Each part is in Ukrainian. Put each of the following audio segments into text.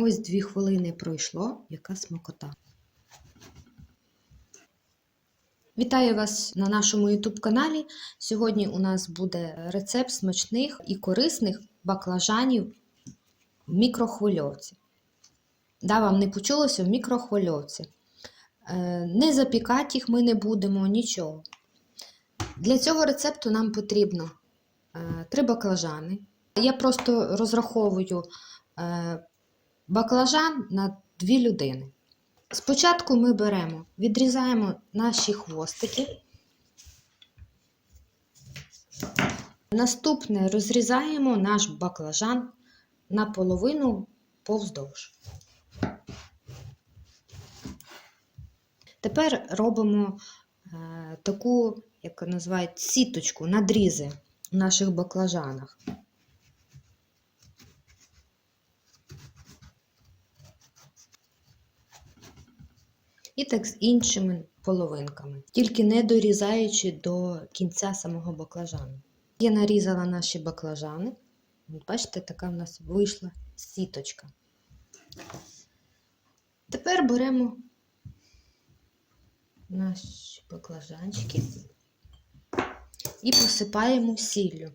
Ось дві хвилини пройшло, яка смакота. Вітаю вас на нашому YouTube каналі. Сьогодні у нас буде рецепт смачних і корисних баклажанів в мікрохвильовці. Да, вам не почулося в мікрохвильовці. Е, Не запікати їх ми не будемо, нічого. Для цього рецепту нам потрібно е, три баклажани. Я просто розраховую е, баклажан на дві людини. Спочатку ми беремо, відрізаємо наші хвостики. Наступне розрізаємо наш баклажан наполовину повздовж. Тепер робимо е, таку, як називають, сіточку, надрізи в наших баклажанах. І так з іншими половинками, тільки не дорізаючи до кінця самого баклажану. Я нарізала наші баклажани. Бачите, така в нас вийшла сіточка. Тепер беремо наші баклажанчики і посипаємо сіллю.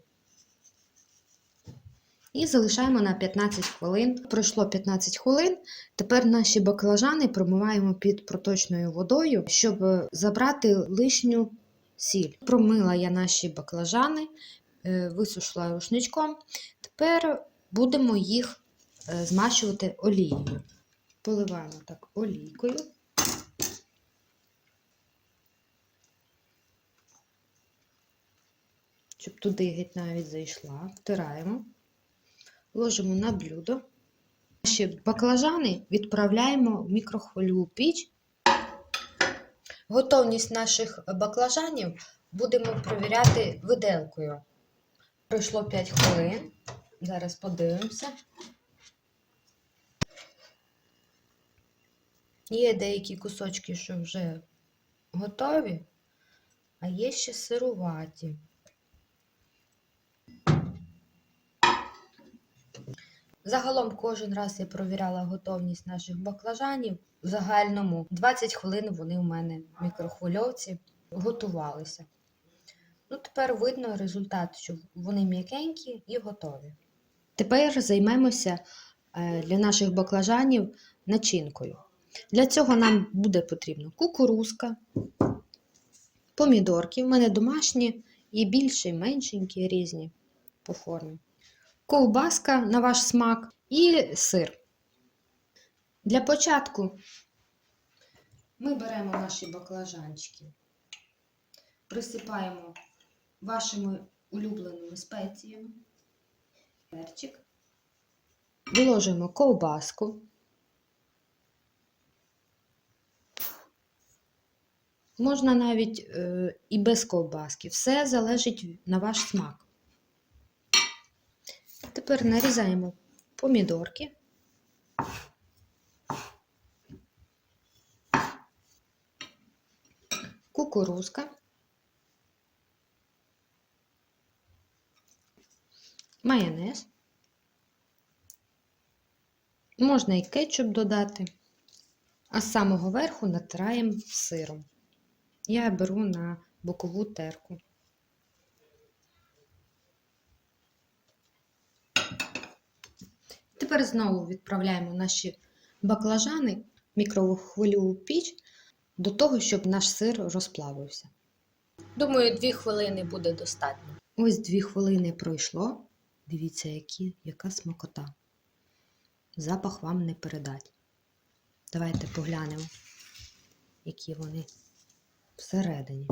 І залишаємо на 15 хвилин. Пройшло 15 хвилин. Тепер наші баклажани промиваємо під проточною водою, щоб забрати лишню сіль. Промила я наші баклажани, е, висушила рушничком. Тепер будемо їх е, змащувати олією. Поливаємо так олійкою. Щоб туди геть навіть зайшла. Втираємо ложимо на блюдо. Наші баклажани відправляємо в мікрохвильову піч. Готовність наших баклажанів будемо перевіряти виделкою. Пройшло 5 хвилин. Зараз подивимося. Є деякі кусочки, що вже готові, а є ще сируваті. Загалом кожен раз я провіряла готовність наших баклажанів. В загальному 20 хвилин вони у мене в мікрохвильовці готувалися. Ну, тепер видно результат, що вони м'якенькі і готові. Тепер займемося е, для наших баклажанів начинкою. Для цього нам буде потрібно кукурузка, помідорки. У мене домашні, є більші, і меншенькі, різні по формі ковбаска на ваш смак і сир. Для початку ми беремо наші баклажанчики, присипаємо вашими улюбленими спеціями, перчик, виложимо ковбаску. Можна навіть е, і без ковбаски. Все залежить на ваш смак. Тепер нарізаємо помідорки. Кукурузка. Майонез. Можна і кетчуп додати, а з самого верху натираємо сиром. Я беру на бокову терку. Тепер знову відправляємо наші баклажани в мікрохвильову піч до того, щоб наш сир розплавився. Думаю, дві хвилини буде достатньо. Ось дві хвилини пройшло. Дивіться, які, яка смакота. Запах вам не передать. Давайте поглянемо, які вони всередині.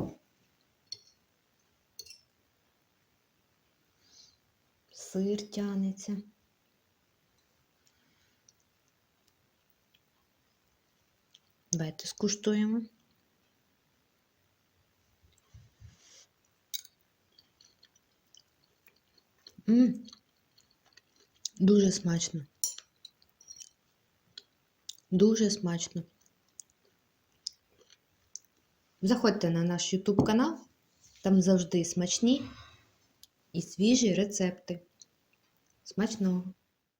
Сир тянеться. Давайте скуштуємо. М Дуже смачно. Дуже смачно. Заходьте на наш YouTube канал, там завжди смачні і свіжі рецепти. Смачного!